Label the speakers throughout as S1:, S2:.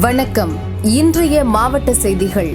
S1: வணக்கம். இன்றைய மாவட்ட செய்திகள்.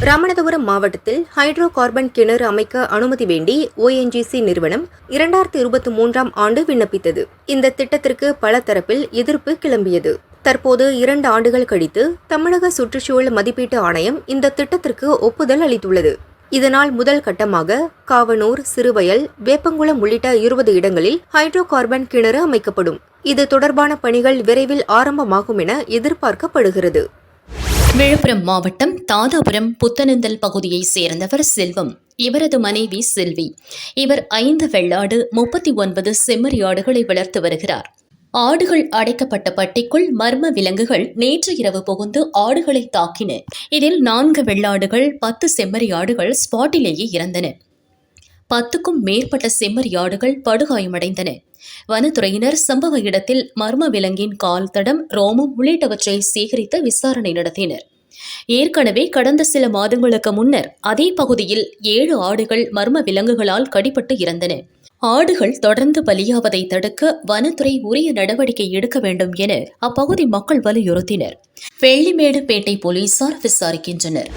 S2: ராமநாதபுரம் மாவட்டத்தில் ஹைட்ரோ கார்பன் கிணறு அமைக்க அனுமதி வேண்டி ஓஎன்ஜிசி நிறுவனம் இரண்டாயிரத்தி இருபத்தி மூன்றாம் ஆண்டு விண்ணப்பித்தது. இந்த திட்டத்திற்கு பல தரப்பில் எதிர்ப்பு கிளம்பியது. தற்போது இரண்டு ஆண்டுகள் கழித்து தமிழக சுற்றுச்சூழல் மதிப்பீட்டு ஆணையம் இந்த திட்டத்திற்கு ஒப்புதல் அளித்துள்ளது. இதனால் முதல் கட்டமாக காவனூர் சிறுவயல் வேப்பங்குளம் உள்ளிட்ட இருபது இடங்களில் ஹைட்ரோ கார்பன் கிணறு அமைக்கப்படும். இது தொடர்பான பணிகள் விரைவில் ஆரம்பமாகும் என எதிர்பார்க்கப்படுகிறது.
S3: விழுப்புரம் மாவட்டம் தாதாபுரம் புத்தனந்தல் பகுதியைச் சேர்ந்தவர் செல்வம் இவரது மனைவி செல்வி. இவர் ஐந்து வெள்ளாடு முப்பத்தி ஒன்பது செம்மறியாடுகளை வளர்த்து வருகிறார். ஆடுகள் அடைக்கப்பட்ட பட்டிக்குள் மர்ம விலங்குகள் நேற்று இரவு புகுந்து ஆடுகளை தாக்கின. இதில் நான்கு வெள்ளாடுகள் பத்து செம்மறி ஆடுகள் ஸ்பாட்டிலேயே இறந்தன. பத்துக்கும் மேற்பட்ட செம்மறி ஆடுகள் படுகாயமடைந்தன. வனத்துறையினர் சம்பவ இடத்தில் மர்ம விலங்கின் கால் தடம் ரோமம் உள்ளிட்டவற்றை சேகரித்து விசாரணை நடத்தினர். ஏற்கனவே கடந்த சில மாதங்களுக்கு முன்னர் அதே பகுதியில் ஏழு ஆடுகள் மர்ம விலங்குகளால் கடிபட்டு இறந்தன. ஆடுகள் தொடர்ந்து பலியாவதை தடுக்க வனத்துறை உரிய நடவடிக்கை எடுக்க வேண்டும் என அப்பகுதி மக்கள் வலியுறுத்தினர். வெள்ளிமேடுபேட்டை போலீசார் விசாரிக்கின்றனர்.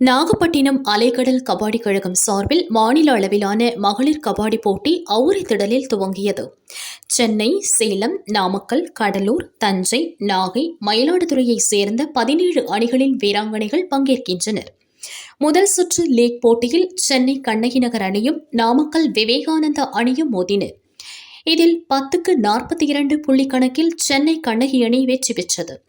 S3: நாகப்பட்டினம் அலைக்கடல் கபாடி கழகம் சார்பில் மாநில அளவிலான மகளிர் கபாடி போட்டி அவுரி திடலில் துவங்கியது. சென்னை சேலம் நாமக்கல் கடலூர் தஞ்சை நாகை மயிலாடுதுறையைச் சேர்ந்த பதினேழு அணிகளின் வீராங்கனைகள் பங்கேற்கின்றனர். முதல் சுற்று லீக் போட்டியில் சென்னை கண்ணகி நகர் அணியும் நாமக்கல் விவேகானந்தா அணியும் மோதின. இதில் பத்துக்கு நாற்பத்தி இரண்டு புள்ளி கணக்கில் சென்னை கண்ணகி அணி வெற்றி பெற்றது.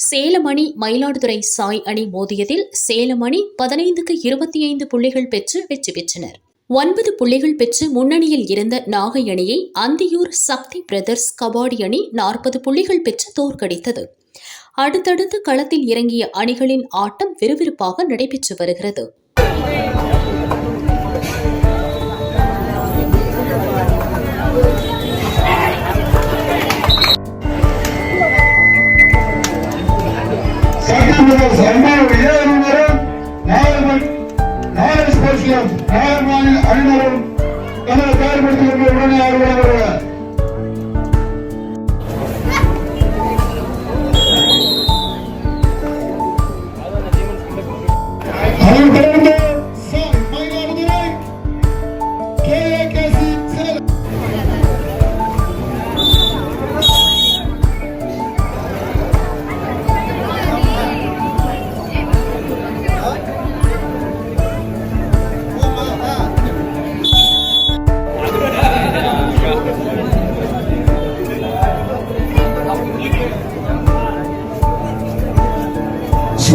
S3: சேலம் அணி மயிலாடுதுறை சாய் அணி மோதியதில் சேலம் அணி பதினைந்துக்கு இருபத்தி ஐந்து புள்ளிகள் பெற்று வெற்றி பெற்றனர். ஒன்பது புள்ளிகள் பெற்று முன்னணியில் இருந்த நாகை அணியை அந்தியூர் சக்தி பிரதர்ஸ் கபாடி அணி நாற்பது புள்ளிகள் பெற்று தோற்கடித்தது. அடுத்தடுத்து களத்தில் இறங்கிய அணிகளின் ஆட்டம் விறுவிறுப்பாக நடைபெற்று வருகிறது.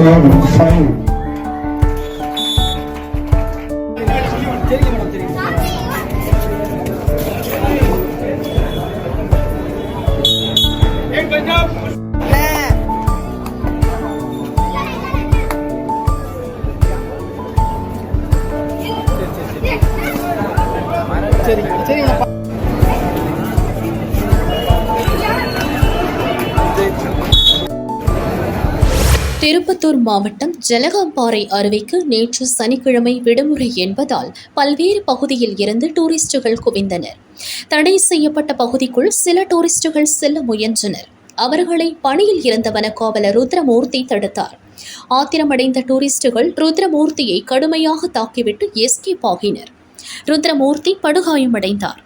S4: não sério.
S3: திருப்பத்தூர் மாவட்டம் ஜலகாம்பாறை அருவிக்கு நேற்று சனிக்கிழமை விடுமுறை என்பதால் பல்வேறு பகுதியில் இருந்து டூரிஸ்டுகள் குவிந்தனர். தடை செய்யப்பட்ட பகுதிக்குள் சில டூரிஸ்டுகள் செல்ல முயன்றனர். அவர்களை பணியில் இருந்த வனக்காவலர் ருத்ரமூர்த்தி தடுத்தார். ஆத்திரமடைந்த டூரிஸ்டுகள் ருத்ரமூர்த்தியை கடுமையாக தாக்கிவிட்டு எஸ்கேப் ஆகினர். ருத்ரமூர்த்தி படுகாயமடைந்தார்.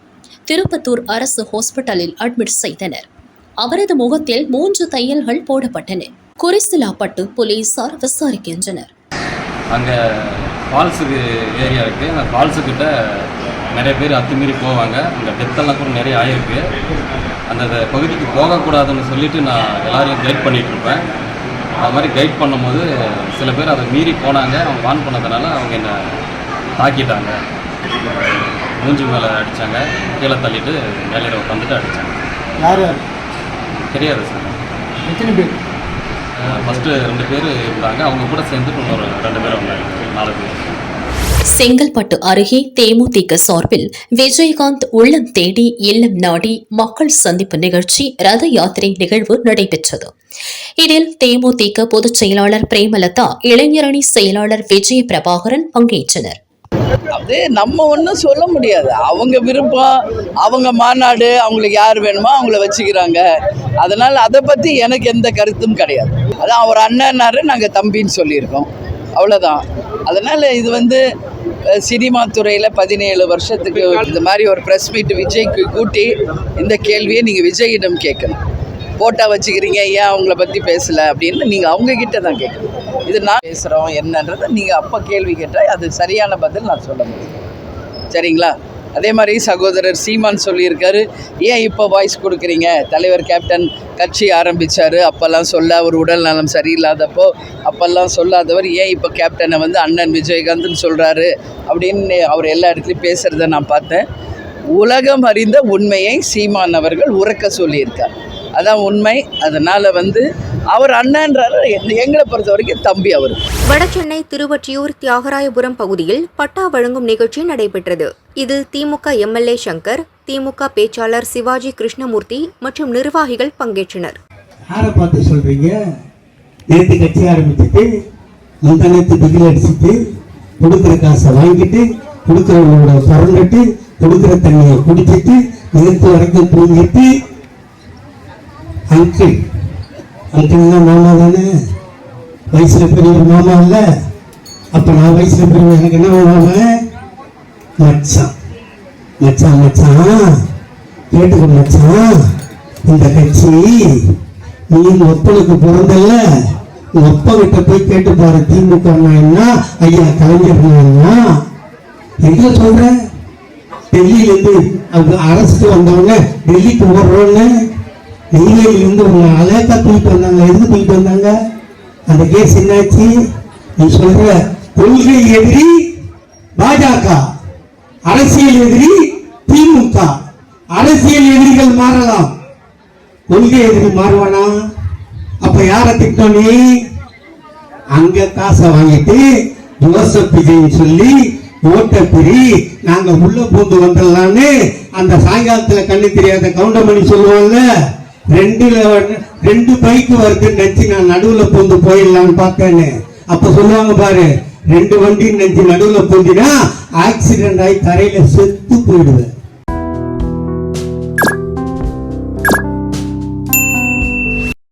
S3: திருப்பத்தூர் அரசு ஹாஸ்பிட்டலில் அட்மிட் செய்தனர். அவரது முகத்தில் மூன்று தையல்கள் போடப்பட்டன. குறிசிலாப்பட்டு போலீசார் விசாரிக்கின்றனர்.
S5: அங்கே ஃபால்ஸுக்கு ஏரியா இருக்குது அந்த ஃபால்ஸுக்கிட்ட நிறைய பேர் அத்துமீறி போவாங்க. அங்கே டெத்தெல்லாம் கூட நிறைய ஆயிருக்கு. அந்த பகுதிக்கு போகக்கூடாதுன்னு சொல்லிட்டு நான் எல்லாரையும் கைட் பண்ணிட்டு இருப்பேன். அது மாதிரி கைட் பண்ணும்போது சில பேர் அதை மீறி போனாங்க. அவங்க வான் பண்ணதுனால அவங்க என்னை தாக்கிட்டாங்க. மூஞ்சி மேலே அடித்தாங்க கீழே தள்ளிட்டு மேலே உட்காந்துட்டு அடித்தாங்க
S4: யார் யார்?
S5: தெரியாது சார்.
S4: எத்தனை பேர்?
S5: ஃபஸ்ட்டு ரெண்டு பேர் இருந்தாங்க. அவங்க கூட சேர்ந்துட்டு இன்னொரு ரெண்டு பேர் வந்தாங்க. நாலு பேர்.
S3: செங்கல்பட்டு அருகே தேமுதிக சார்பில் விஜயகாந்த் உள்ளம் தேடி இல்லம் நாடி மக்கள் சந்திப்பு நிகழ்ச்சி ரத யாத்திரை நிகழ்வு நடைபெற்றது. இதில் தேமுதிக பொதுச் செயலாளர் பிரேமலதா இளைஞரணி செயலாளர் விஜய பிரபாகரன் பங்கேற்றனர்.
S6: அது நம்ம ஒன்றும் சொல்ல முடியாது. அவங்க விருப்பம் அவங்க மாநாடு அவங்களுக்கு யார் வேணுமோ அவங்கள வச்சுக்கிறாங்க. அதனால் அதை பற்றி எனக்கு எந்த கருத்தும் கிடையாது. அதான் அவர் அண்ணன்னாரு நாங்கள் தம்பின்னு சொல்லியிருக்கோம். அவ்வளோதான் அதனால் இது வந்து சினிமா துறையில் பதினேழு வருஷத்துக்கு இந்த மாதிரி ஒரு ப்ரெஸ் மீட் விஜய்க்கு கூட்டி இந்த கேள்வியை நீங்கள் விஜயிடம் கேட்கணும். போட்டா வச்சுக்கிறீங்க ஏன் அவங்கள பற்றி பேசலை அப்படின்னு நீங்கள் அவங்கக்கிட்ட தான் கேட்கணும். இது நான் பேசுகிறோம் என்னன்றதை நீங்கள் அப்போ கேள்வி கேட்டால் அது சரியான பதில் நான் சொல்ல முடியும். சரிங்களா? அதே மாதிரி சகோதரர் சீமான் சொல்லியிருக்காரு ஏன் இப்போ வாய்ஸ் கொடுக்குறீங்க? தலைவர் கேப்டன் கட்சி ஆரம்பித்தார் அப்போல்லாம் சொல்ல அவர் உடல் நலம் சரியில்லாதப்போ அப்போல்லாம் சொல்லாதவர் ஏன் இப்போ கேப்டனை வந்து அண்ணன் விஜயகாந்த்னு சொல்கிறாரு அப்படின்னு அவர் எல்லா இடத்துலையும் பேசுகிறத நான் பார்த்தேன். உலகம் அறிந்த உண்மையை சீமான் அவர்கள் உறக்க சொல்லியிருக்கார். அதான் உண்மை. அதனால் வந்து அவர் அண்ணன்றாரு. எங்களை பொறுத்த வரைக்கும் தம்பி அவர்.
S2: வடசென்னை திருவொற்றியூர் தியாகராயபுரம் பகுதியில் பட்டா வழங்கும் நிகழ்ச்சி நடைபெற்றது. இதில் திமுக எம்எல்ஏ சங்கர் திமுக பேச்சாளர் சிவாஜி கிருஷ்ணமூர்த்தி மற்றும் நிர்வாகிகள் பங்கேற்றனர்.
S7: யாரை பார்த்து சொல்றீங்க? நேற்று கட்சி ஆரம்பிச்சுட்டு முந்தா நேற்று பிகில் அடிச்சுட்டு கொடுக்குற காசை வாங்கிட்டு கொடுக்குறவங்களோட பிறந்துட்டு கொடுக்குற தண்ணியை குடிச்சிட்டு நேற்று வரைக்கும் தூங்கிட்டு அங்கிள் அங்கிள்னா மாமா தானே? வயசுல பெரிய மாமா இல்ல? அப்ப நான் வயசுல பெரிய எனக்கு என்ன மாமா மச்சான். மச்சான் மச்சான். கேட்டுக்க மச்சான். இந்த கட்சி நீ ஒப்பனுக்கு பிறந்தல்ல. உங்க அப்பா கிட்ட போய் கேட்டு பாரு திமுக என்ன ஐயா கலைஞர் எங்க சொல்ற? டெல்லியிலேருந்து அவங்க அரசுக்கு வந்தவங்க டெல்லிக்கு ஓடுறோன்னு நெய்வேலியில இருந்து அழகா தூக்கிட்டு வந்தாங்க எதுக்கு தூக்கிட்டு வந்தாங்க? அந்த கேஸ் என்னாச்சு? நீ சொல்ற கொள்கை எதிரி பாஜக அரசியல் எதிரி திமுக. அரசியல் எதிரிகள் மாறலாம். கொள்கை எதிரி மாறுவானா? அப்ப யார திட்டம் நீ? அங்க காசை வாங்கிட்டு ஜோசப் விஜய் சொல்லி ஓட்ட பிரி நாங்க உள்ள பூந்து வந்துடலான்னு அந்த சாயங்காலத்துல கண்ணு தெரியாத கவுண்டமணி சொல்லுவாங்க ரெண்டுல ரெண்டு பைக் வருதுன்னு நினச்சி நான் நடுவுல பூந்து போயிடலாம்னு பார்த்தேன்னு அப்ப சொல்லுவாங்க பாரு ரெண்டு வண்டின்னு நினச்சி நடுவுல பூந்தினா ஆக்சிடென்ட் ஆகி தரையில செத்து போயிடுவேன்.